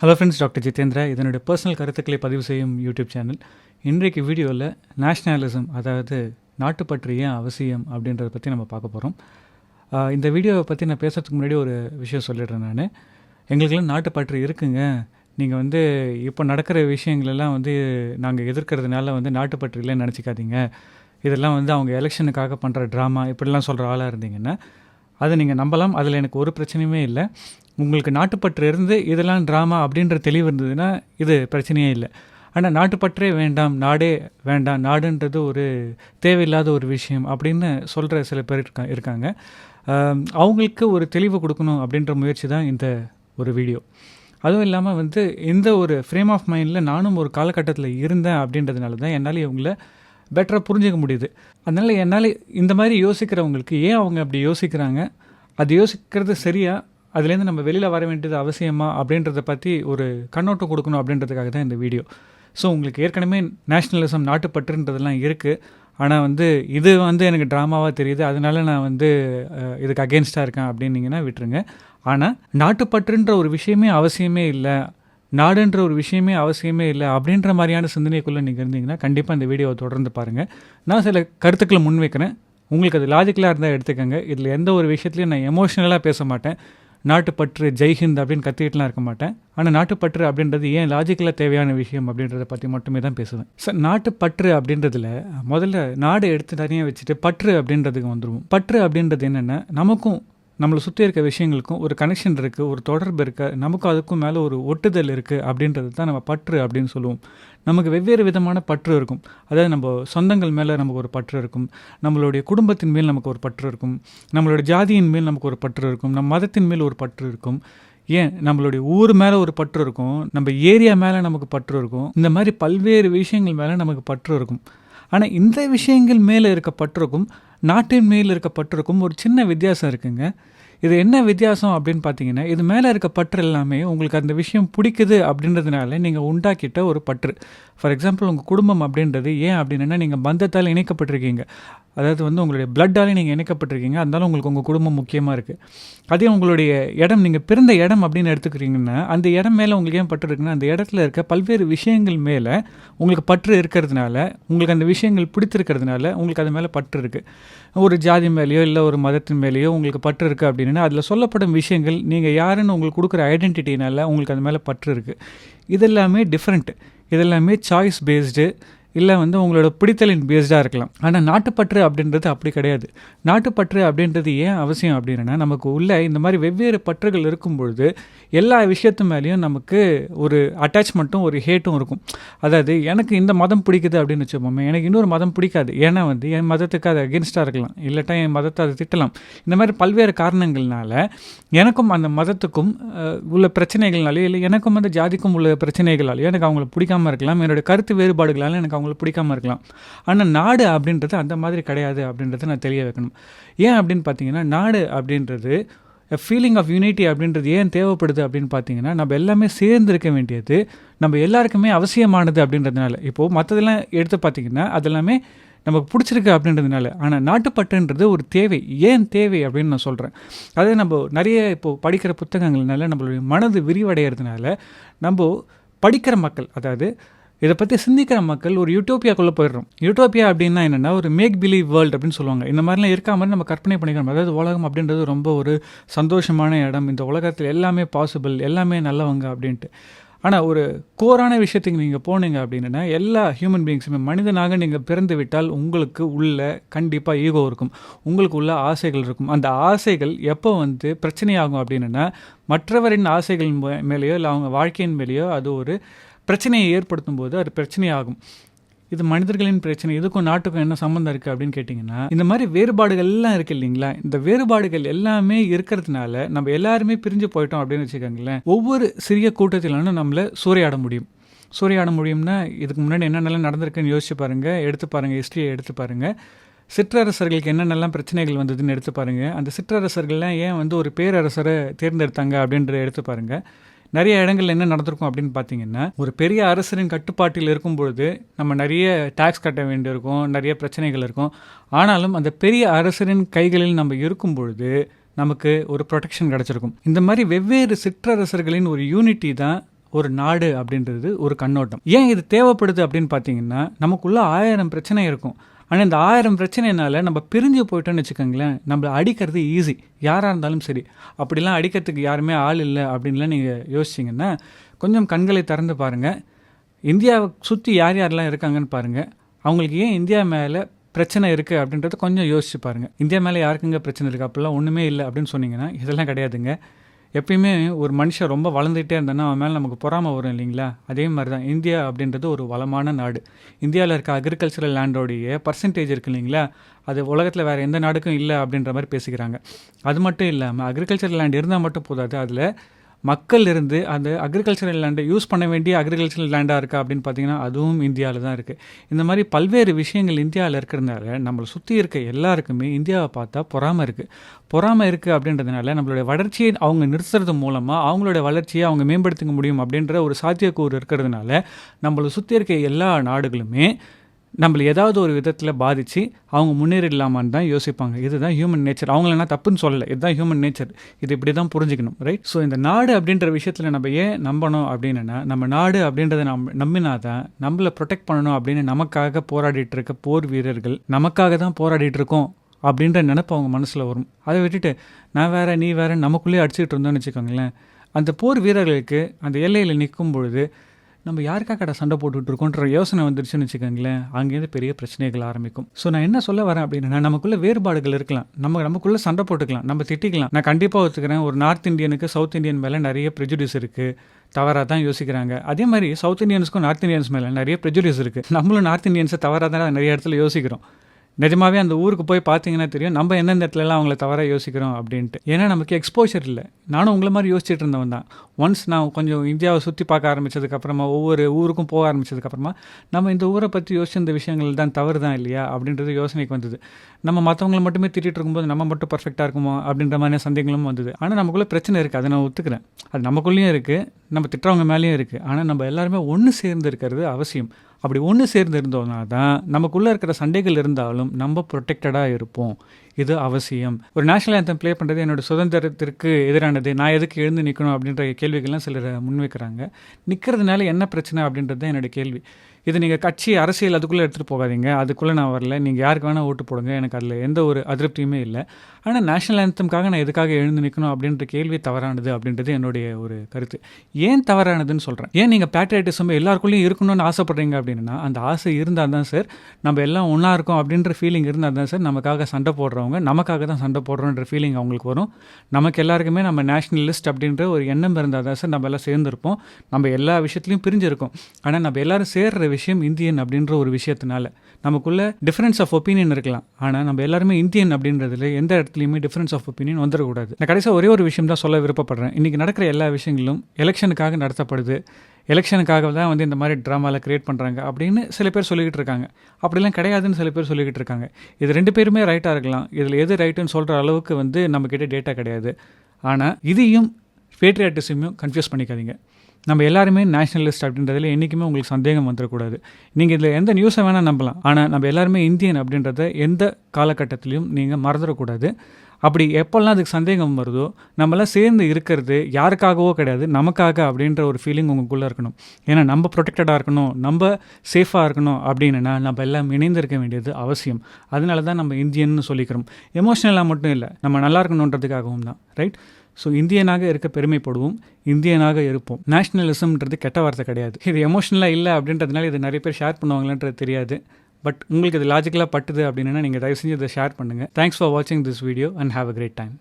Hello friends doctor Jitendra இதனுடைய personal கருத்துக்களை பதிவு செய்யும் யூடியூப் சேனல் இன்றைக்கு வீடியோவில் நேஷ்னலிசம் அதாவது நாட்டுப்பற்று ஏன் அவசியம் அப்படின்றத பற்றி நம்ம பார்க்க போகிறோம் இந்த வீடியோவை பற்றி நான் பேசுகிறதுக்கு முன்னாடி ஒரு விஷயம் சொல்லிடுறேன் நான். எங்களுக்கெல்லாம் நாட்டுப்பற்று இருக்குங்க. நீங்கள் வந்து இப்போ நடக்கிற விஷயங்களெல்லாம் வந்து நாங்கள் எதிர்க்கிறதுனால வந்து நாட்டுப்பற்று இல்லைன்னு நினச்சிக்காதீங்க. இதெல்லாம் வந்து அவங்க எலெக்ஷனுக்காக பண்ணுற ட்ராமா இப்படிலாம் சொல்கிற ஆளாக இருந்தீங்கன்னா அதை நீங்கள் நம்பலாம். அதில் எனக்கு ஒரு பிரச்சனையுமே இல்லை. உங்களுக்கு நாட்டுப்பற்று இருந்து இதெல்லாம் ட்ராமா அப்படின்ற தெளிவு இருந்ததுன்னா இது பிரச்சனையே இல்லை. ஆனால் நாட்டுப்பற்றே வேண்டாம் நாடே வேண்டாம் நாடுன்றது ஒரு தேவையில்லாத ஒரு விஷயம் அப்படின்னு சொல்கிற சில பேர் இருக்கா இருக்காங்க. அவங்களுக்கு ஒரு தெளிவு கொடுக்கணும் அப்படின்ற முயற்சி தான் இந்த ஒரு வீடியோ. அதுவும் இல்லாமல் வந்து இந்த ஒரு ஃப்ரேம் ஆஃப் மைண்டில் நானும் ஒரு காலகட்டத்தில் இருந்தேன் அப்படின்றதுனால தான் என்னால் இவங்கள பெட்டராக புரிஞ்சுக்க முடியுது. அதனால் என்னால் இந்த மாதிரி யோசிக்கிறவங்களுக்கு ஏன் அவங்க அப்படி யோசிக்கிறாங்க? அது யோசிக்கிறது சரியா? அதுலேருந்து நம்ம வெளியில் வர வேண்டியது அவசியமா? அப்படின்றத பற்றி ஒரு கண்ணோட்டம் கொடுக்கணும் அப்படின்றதுக்காக தான் இந்த வீடியோ. ஸோ உங்களுக்கு ஏற்கனவே நேஷ்னலிசம் நாட்டுப்பற்றுன்றதெல்லாம் இருக்குது ஆனால் வந்து இது வந்து எனக்கு ட்ராமாவாக தெரியுது. அதனால நான் வந்து இதுக்கு அகேன்ஸ்டாக இருக்கேன் அப்படின்னீங்கன்னா விட்டுருங்க. ஆனால் நாட்டுப்பற்றுன்ற ஒரு விஷயமே அவசியமே இல்லை. நாடுன்ற ஒரு விஷயமே அவசியமே இல்லை அப்படின்ற மாதிரியான சிந்தனைக்குள்ளே நீங்கள் இருந்தீங்கன்னா கண்டிப்பாக இந்த வீடியோவை தொடர்ந்து பாருங்கள் நான் சில கருத்துக்களை முன்வைக்கிறேன். உங்களுக்கு அது லாஜிக்கலாக இருந்தால் எடுத்துக்கோங்க. இதில் எந்த ஒரு விஷயத்துலையும் நான் எமோஷ்னலாக பேச மாட்டேன். நாட்டுப்பற்று ஜெய்ஹிந்த் அப்படின்னு கத்திக்கிட்டுலாம் இருக்க மாட்டேன். ஆனால் நாட்டுப்பற்று அப்படின்றது ஏன் லாஜிக்கலாக தேவையான விஷயம் அப்படின்றத பற்றி மட்டுமே தான் பேசுவேன். சார் நாட்டுப்பற்று அப்படின்றதுல முதல்ல நாடு எடுத்து தனியாக வச்சுட்டு பற்று அப்படின்றதுக்கு வந்துடுவோம் பற்று அப்படின்றது என்னென்னா நமக்கும் நம்மளை சுற்றி இருக்க விஷயங்களுக்கும் ஒரு கனெக்ஷன் இருக்குது ஒரு தொடர்பு இருக்குது நமக்கும் அதுக்கும் மேலே ஒரு ஒட்டுதல் இருக்குது அப்படின்றது தான் நம்ம பற்று அப்படின்னு சொல்லுவோம். நமக்கு வெவ்வேறு விதமான பற்று இருக்கும். அதாவது நம்ம சொந்தங்கள் மேலே நமக்கு ஒரு பற்று இருக்கும். நம்மளுடைய குடும்பத்தின் மேல் நமக்கு ஒரு பற்று இருக்கும். நம்மளுடைய ஜாதியின் மேல் நமக்கு ஒரு பற்று இருக்கும். நம் மதத்தின் மேல் ஒரு பற்று இருக்கும். ஏன்? நம்மளுடைய ஊர் மேலே ஒரு பற்று இருக்கும். நம்ம ஏரியா மேலே நமக்கு பற்று இருக்கும். இந்த மாதிரி பல்வேறு விஷயங்கள் மேலே நமக்கு பற்று இருக்கும். ஆனால் இந்த விஷயங்கள் மேலே இருக்க பற்றுக்கும் நாட்டின் மேல் இருக்க பற்றுக்கும் ஒரு சின்ன வித்தியாசம் இருக்குங்க. இது என்ன வித்தியாசம் அப்படின்னு பார்த்தீங்கன்னா இது மேலே இருக்க பற்று எல்லாமே உங்களுக்கு அந்த விஷயம் பிடிக்குது அப்படின்றதுனால நீங்கள் உண்டாக்கிட்ட ஒரு பற்று. ஃபார் எக்ஸாம்பிள் உங்கள் குடும்பம் அப்படின்றது ஏன் அப்படின்னா நீங்கள் பந்தத்தால் இணைக்கப்பட்டிருக்கீங்க. அதாவது வந்து உங்களுடைய பிளட்டாலே நீங்கள் இணைக்கப்பட்டிருக்கீங்க. அதனால உங்களுக்கு உங்கள் குடும்பம் முக்கியமாக இருக்குது அதே உங்களுடைய இடம் நீங்கள் பிறந்த இடம் அப்படின்னு எடுத்துக்கிறீங்கன்னா அந்த இடம் மேலே உங்களுக்கு ஏன் பற்று இருக்குன்னா அந்த இடத்துல இருக்க பல்வேறு விஷயங்கள் மேலே உங்களுக்கு பற்று இருக்கிறதுனால உங்களுக்கு அந்த விஷயங்கள் பிடித்திருக்கிறதுனால உங்களுக்கு அது மேலே பற்று இருக்குது ஒரு ஜாதி மேலேயோ இல்லை ஒரு மதத்தின் மேலேயோ உங்களுக்கு பற்று இருக்குது அப்படின்னா அதில் சொல்லப்படும் விஷயங்கள் நீங்கள் யாருன்னு உங்களுக்கு கொடுக்குற ஐடென்டிட்டினால உங்களுக்கு அது மேலே பற்று இருக்குது இதெல்லாமே இதெல்லாமே சாய்ஸ் பேஸ்டு இல்லை வந்து உங்களோட பிடித்தலின் பேஸ்டாக இருக்கலாம். ஆனால் நாட்டுப்பற்று அப்படின்றது அப்படி கிடையாது. நாட்டுப்பற்று அப்படின்றது ஏன் அவசியம் அப்படின்னா நமக்கு உள்ள இந்த மாதிரி வெவ்வேறு பற்றுகள் இருக்கும் பொழுது எல்லா விஷயத்து மேலேயும் நமக்கு ஒரு அட்டாச்மெண்ட்டும் ஒரு ஹேட்டும் இருக்கும். அதாவது எனக்கு இந்த மதம் பிடிக்குது அப்படின்னு வச்சுப்போமே எனக்கு இன்னொரு மதம் பிடிக்காது. ஏன்னா வந்து என் மதத்துக்கு அது அகேன்ஸ்டாக இருக்கலாம். இல்லாட்டா என் மதத்தை அதை திட்டலாம். இந்த மாதிரி பல்வேறு காரணங்கள்னால எனக்கும் அந்த மதத்துக்கும் உள்ள பிரச்சனைகள்னாலேயோ இல்லை எனக்கும் அந்த ஜாதிக்கும் உள்ள பிரச்சனைகளாலேயோ எனக்கு அவங்களை பிடிக்காம இருக்கலாம். என்னுடைய கருத்து வேறுபாடுகளால எனக்கு அவங்க அவங்களுக்கு பிடிக்காம இருக்கலாம். ஆனால் நாடு அப்படின்றது அந்த மாதிரி கிடையாது அப்படின்றத நான் தெரிய வைக்கணும். ஏன் அப்படின்னு பார்த்தீங்கன்னா நாடு அப்படின்றது ஃபீலிங் ஆஃப் யூனிட்டி அப்படின்றது ஏன் தேவைப்படுது அப்படின்னு பார்த்தீங்கன்னா நம்ம எல்லாமே சேர்ந்து இருக்க வேண்டியது நம்ம எல்லாருக்குமே அவசியமானது அப்படின்றதுனால. இப்போது மற்றதெல்லாம் எடுத்து பார்த்தீங்கன்னா அதெல்லாமே நமக்கு பிடிச்சிருக்கு அப்படின்றதுனால. ஆனால் நாட்டுப்பட்டுன்றது ஒரு தேவை. ஏன் தேவை அப்படின்னு நான் சொல்கிறேன் அதே நம்ம நிறைய இப்போது படிக்கிற புத்தகங்கள்னால நம்மளுடைய மனது விரிவடைகிறதுனால நம்ம படிக்கிற மக்கள் அதாவது இதை பற்றி சிந்திக்கிற மக்கள் ஒரு யூட்டோப்பியாக்குள்ளே போயிடுறோம். யூட்டோப்பியா அப்படின்னா என்னென்னா ஒரு மேக் பிலீவ் வேர்ல்டு அப்படின்னு சொல்லுவாங்க. இந்த மாதிரிலாம் இருக்கா மாதிரி நம்ம கற்பனை பண்ணிக்கிறோம். அதாவது உலகம் அப்படின்றது ரொம்ப ஒரு சந்தோஷமான இடம். இந்த உலகத்தில் எல்லாமே பாசிபிள் எல்லாமே நல்லவங்க அப்படின்ட்டு. ஆனால் ஒரு கோரான விஷயத்துக்கு நீங்கள் போனீங்க அப்படின்னா எல்லா ஹியூமன் பீயிங்ஸுமே மனிதனாக நீங்கள் பிறந்து விட்டால் உங்களுக்கு உள்ள கண்டிப்பாக ஈகோ இருக்கும். உங்களுக்கு உள்ள ஆசைகள் இருக்கும். அந்த ஆசைகள் எப்போ வந்து பிரச்சனையாகும் அப்படின்னா மற்றவரின் ஆசைகளின் மே- மேலேயோ இல்லை அவங்க வாழ்க்கையின் மேலேயோ அது ஒரு பிரச்சனையை ஏற்படுத்தும் போது அது பிரச்சனையாகும். இது மனிதர்களின் பிரச்சனை இதுக்கும் நாட்டுக்கும் என்ன சம்மந்தம் இருக்குது அப்படின்னு கேட்டிங்கன்னா இந்த மாதிரி வேறுபாடுகள் எல்லாம் இருக்குது இல்லைங்களா? இந்த வேறுபாடுகள் எல்லாமே இருக்கிறதுனால நம்ம எல்லாருமே பிரிஞ்சு போயிட்டோம் அப்படின்னு வச்சுக்கோங்களேன் ஒவ்வொரு சிறிய கூட்டத்திலும் நம்மளை சூறையாட முடியும். சூறையாட முடியும்னா இதுக்கு முன்னாடி என்னென்னலாம் நடந்திருக்குன்னு யோசிச்சு பாருங்கள் எடுத்து பாருங்கள் ஹிஸ்ட்ரியை எடுத்து பாருங்கள் சிற்றரசர்களுக்கு என்னென்னலாம் பிரச்சனைகள் வந்ததுன்னு எடுத்து பாருங்கள் அந்த சிற்றரசர்கள்லாம் ஏன் வந்து ஒரு பேரரசரை தேர்ந்தெடுத்தாங்க அப்படின்றத எடுத்து பாருங்கள் நிறைய இடங்கள்ல என்ன நடந்திருக்கும் அப்படின்னு பார்த்தீங்கன்னா ஒரு பெரிய அரசரின் கட்டுப்பாட்டில் இருக்கும் பொழுது நம்ம நிறைய டேக்ஸ் கட்ட வேண்டியிருக்கும் நிறைய பிரச்சனைகள் இருக்கும். ஆனாலும் அந்த பெரிய அரசரின் கைகளில் நம்ம இருக்கும் பொழுது நமக்கு ஒரு ப்ரொடெக்ஷன் கிடச்சிருக்கும். இந்த மாதிரி வெவ்வேறு சிற்றரசர்களின் ஒரு யூனிட்டி தான் ஒரு நாடு அப்படின்றது ஒரு கண்ணோட்டம். ஏன் இது தேவைப்படுது அப்படின்னு பார்த்தீங்கன்னா நமக்குள்ள ஆயிரம் பிரச்சனை இருக்கும். ஆனால் இந்த ஆயிரம் பிரச்சனைனால நம்ம பிரிஞ்சு போயிட்டோன்னு வச்சுக்கோங்களேன் நம்மளை அடிக்கிறது ஈஸி யாராக இருந்தாலும் சரி. அப்படிலாம் அடிக்கிறதுக்கு யாருமே ஆள் இல்லை அப்படின்லாம் நீங்கள் யோசிச்சிங்கன்னா கொஞ்சம் கண்களை திறந்து பாருங்கள் இந்தியாவை சுற்றி யார் யாரெல்லாம் இருக்காங்கன்னு பாருங்கள் அவங்களுக்கு ஏன் இந்தியா மேலே பிரச்சனை இருக்குது அப்படின்றத கொஞ்சம் யோசிச்சு பாருங்கள் இந்தியா மேலே யாருக்குங்க பிரச்சனை இருக்குது அப்படிலாம் ஒன்றுமே இல்லை அப்படின்னு சொன்னீங்கன்னா இதெல்லாம் கிடையாதுங்க. எப்பயுமே ஒரு மனுஷன் ரொம்ப வளர்ந்துகிட்டே இருந்தானா அவன் மேலே நமக்கு பொறாமை வரும் இல்லைங்களா? அதே மாதிரி தான் இந்தியா அப்படின்றது ஒரு வளமான நாடு. இந்தியாவில் இருக்க அக்ரிகல்ச்சரல் லேண்டோடைய பர்சன்டேஜ் இருக்கு இல்லைங்களா? அது உலகத்தில் வேறு எந்த நாடுக்கும் இல்லை அப்படின்ற மாதிரி பேசிக்கிறாங்க. அது மட்டும் இல்லாமல் அக்ரிகல்ச்சரல் லேண்ட் இருந்தால் மட்டும் போதாது அதில் மக்கள் இருந்து அந்த அக்ரிகல்ச்சரல் லேண்டை யூஸ் பண்ண வேண்டிய அக்ரிகல்ச்சரல் லேண்டாக இருக்கா அப்படின்னு பார்த்தீங்கன்னா அதுவும் இந்தியாவில் தான் இருக்குது இந்த மாதிரி பல்வேறு விஷயங்கள் இந்தியாவில் இருக்கிறதுனால நம்மளை சுற்றி இருக்க எல்லாருக்குமே இந்தியாவை பார்த்தா பொறாமை இருக்குது பொறாமை இருக்குது அப்படின்றதுனால நம்மளுடைய வளர்ச்சியை அவங்க நிறுத்துறது மூலமாக அவங்களோட வளர்ச்சியை அவங்க மேம்படுத்திக்க முடியும் அப்படின்ற ஒரு சாத்தியக்கூறு இருக்கிறதுனால நம்மளை சுற்றி இருக்க எல்லா நாடுகளுமே நம்மளை ஏதாவது ஒரு விதத்தில் பாதித்து அவங்க முன்னேறிடலாமான்னு தான் யோசிப்பாங்க. இதுதான் ஹியூமன் நேச்சர் அவங்கள என்ன தப்புன்னு சொல்லலை. இதுதான் ஹியூமன் நேச்சர் இது இப்படி தான் புரிஞ்சுக்கணும் ரைட் ஸோ இந்த நாடு அப்படின்ற விஷயத்தில் நம்ம ஏன் நம்பணும் அப்படின்னா நம்ம நாடு அப்படின்றத நம் நம்பினா தான் நம்மளை ப்ரொடெக்ட் பண்ணணும் அப்படின்னு நமக்காக போராடிட்டு இருக்க போர் வீரர்கள் நமக்காக தான் போராடிட்டு இருக்கோம் அப்படின்ற நினப்பு அவங்க மனசில் வரும். அதை விட்டுட்டு நான் வேற நீ வேற நமக்குள்ளேயே அடிச்சுட்டு இருந்தோம்னு வச்சுக்கோங்களேன். அந்த போர் வீரர்களுக்கு அந்த எல்லையில் நிற்கும் பொழுது நம்ம யாருக்காக கடை சண்டை போட்டுட்டு இருக்கோன்ற யோசனை வந்துருச்சுன்னு வச்சுக்கோங்களேன். அங்கேருந்து பெரிய பிரச்சனைகள் ஆரம்பிக்கும். ஸோ நான் என்ன சொல்ல வரேன் அப்படின்னா நமக்குள்ள வேறுபாடுகள் இருக்கலாம். நம்ம நமக்குள்ள சண்டை போட்டுக்கலாம். நம்ம திட்டிக்கலாம். நான் கண்டிப்பாக ஒத்துக்கிறேன். ஒரு நார்த் இந்தியனுக்கு சவுத் இந்தியன் மேலே நிறைய ப்ரெஜுடியூஸ் இருக்குது தவறாக தான் யோசிக்கிறாங்க. அதே மாதிரி சவுத் இந்தியன்ஸ்க்கும் நார்த் இந்தியன்ஸ் மேலே நிறைய ப்ரெஜுடியூஸ் இருக்குது நம்மளும் நார்த் இந்தியன்ஸை தவறாக தான் நிறைய இடத்துல யோசிக்கிறோம். நிஜமாவே அந்த ஊருக்கு போய் பார்த்தீங்கன்னா தெரியும் நம்ம எந்தெந்த இடத்துலலாம் அவங்கள தவறாக யோசிக்கிறோம் அப்படின்ட்டு. ஏன்னா நமக்கு எக்ஸ்போஷர் இல்லை. நானும் உங்களை மாதிரி யோசிச்சுட்டு இருந்தவன் தான். ஒன்ஸ் நான் கொஞ்சம் இந்தியாவை சுற்றி பார்க்க ஆரம்பித்ததுக்கப்புறமா ஒவ்வொரு ஊருக்கும் போக ஆரம்பித்ததுக்கப்புறமா நம்ம இந்த ஊரை பற்றி யோசிச்சிருந்த விஷயங்கள் தான் தவறு தான் இல்லையா அப்படின்றது யோசனைக்கு வந்தது. நம்ம மற்றவங்களை மட்டுமே திட்டிகிட்டு இருக்கும்போது நம்ம மட்டும் பர்ஃபெக்டாக இருக்குமோ அப்படின்ற மாதிரி சந்தேகங்களும் வந்தது. ஆனால் நமக்குள்ளே பிரச்சனை இருக்குது அதை நான் ஒத்துக்கிறேன். அது நமக்குள்ளேயும் இருக்குது நம்ம திட்டுறவங்க மேலேயும் இருக்குது ஆனால் நம்ம எல்லாருமே ஒன்று சேர்ந்து இருக்கிறது அவசியம். அப்படி ஒன்று சேர்ந்து இருந்தோம்னா தான் நமக்குள்ளே இருக்கிற சண்டைகள் இருந்தாலும் நம்ம ப்ரொடெக்டடாக இருப்போம். இது அவசியம். ஒரு நேஷனல் ஆந்தம் ப்ளே பண்ணுறது என்னோட சுதந்திரத்திற்கு எதிரானது. நான் எதுக்கு எழுந்து நிற்கணும் அப்படின்ற கேள்விகள்லாம் சிலர் முன்வைக்கிறாங்க. நிற்கிறதுனால என்ன பிரச்சனை அப்படின்றது தான் என்னோட கேள்வி. இது நீங்கள் கட்சி அரசியல் அதுக்குள்ளே எடுத்துகிட்டு போகாதீங்க. அதுக்குள்ளே நான் வரல. நீங்கள் யாருக்கு வேணால் ஓட்டு போடுங்க. எனக்கு அதில் எந்த ஒரு அதிருப்தியுமே இல்லை. ஆனால் நேஷனல் ஆந்தம்காக நான் எதுக்காக எழுந்து நிற்கணும் அப்படின்ற கேள்வி தவறானது அப்படின்றது என்னுடைய ஒரு கருத்து. ஏன் தவறானதுன்னு சொல்கிறேன் ஏன் நீங்கள் பேட்ரியாட்டிசம் எல்லாருக்குள்ளேயும் இருக்கணும்னு ஆசைப்பட்றீங்க அப்படின்னா அந்த ஆசை இருந்தால் தான் சார் நம்ம எல்லாம் ஒன்றா இருக்கோம் அப்படின்ற ஃபீலிங் இருந்தால் தான் சார் நமக்காக சண்டை போடுறோம் இருக்கிறவங்க நமக்காக தான் சண்டை போடுறோன்ற ஃபீலிங் அவங்களுக்கு வரும். நமக்கு எல்லாருக்குமே நம்ம நேஷ்னலிஸ்ட் அப்படின்ற ஒரு எண்ணம் இருந்தால் தான் சார் நம்ம எல்லாம் சேர்ந்துருப்போம். நம்ம எல்லா விஷயத்துலையும் பிரிஞ்சிருக்கோம். ஆனால் நம்ம எல்லாரும் சேர்கிற விஷயம் இந்தியன் அப்படின்ற ஒரு விஷயத்தினால. நமக்குள்ள டிஃப்ரென்ஸ் ஆஃப் ஒப்பீனியன் இருக்கலாம். ஆனால் நம்ம எல்லாருமே இந்தியன் அப்படின்றதுல எந்த இடத்துலையுமே டிஃப்ரென்ஸ் ஆஃப் ஒப்பீனியன் வந்துடக்கூடாது நான் கடைசியாக ஒரே ஒரு விஷயம் தான் சொல்ல விருப்பப்படுறேன். இன்றைக்கி நடக்கிற எல்லா விஷயங்களும் எலெக்ஷனுக்காக நடத்தப்படுது. எலெக்ஷனுக்காக தான் வந்து இந்த மாதிரி ட்ராமாவில் க்ரியேட் பண்ணுறாங்க அப்படின்னு சில பேர் சொல்லிக்கிட்டு இருக்காங்க. அப்படிலாம் கிடையாதுன்னு சில பேர் சொல்லிக்கிட்டு இருக்காங்க. இது ரெண்டு பேருமே ரைட்டாக இருக்கலாம். இதில் எது ரைட்டுன்னு சொல்கிற அளவுக்கு வந்து நம்மக்கிட்ட டேட்டா கிடையாது. ஆனால் இதையும் பேட்ரியாட்டிசமையும் கன்ஃபியூஸ் பண்ணிக்காதீங்க. நம்ம எல்லாருமே நேஷனலிஸ்ட் அப்படின்றதுல என்றைக்குமே உங்களுக்கு சந்தேகம் வந்துடக்கூடாது நீங்கள் இதில் எந்த நியூஸை வேணால் நம்பலாம். ஆனால் நம்ம எல்லாருமே இந்தியன் அப்படின்றத எந்த காலகட்டத்திலையும் நீங்கள் மறந்துடக்கூடாது அப்படி எப்போல்லாம் அதுக்கு சந்தேகம் வருதோ நம்மளாம் சேர்ந்து இருக்கிறது யாருக்காகவோ கிடையாது நமக்காக அப்படின்ற ஒரு ஃபீலிங் உங்களுக்குள்ளே இருக்கணும். ஏன்னா நம்ம ப்ரொடெக்டடாக இருக்கணும் நம்ம சேஃபாக இருக்கணும் அப்படின்னா நம்ம எல்லாம் இணைந்திருக்க வேண்டியது அவசியம். அதனால தான் நம்ம இந்தியன்னு சொல்லிக்கிறோம். எமோஷ்னலாக மட்டும் இல்லை நம்ம நல்லா இருக்கணுன்றதுக்காகவும் தான் ரைட் ஸோ இந்தியனாக இருக்க பெருமைப்படுவோம் இந்தியனாக இருப்போம். நேஷ்னலிசம்ன்றது கெட்ட வார்த்தை கிடையாது. இது எமோஷனலாக இல்லை அப்படின்றதுனால இது நிறைய பேர் ஷேர் பண்ணுவாங்களான்றது தெரியாது. பட் உங்களுக்கு இது லாஜிக்கலாக பட்டுது அப்படின்னா நீங்கள் தயவு செஞ்சு இதை ஷேர் பண்ணுங்கள் தேங்க்ஸ் ஃபார் வாட்சிங் this video and have a great time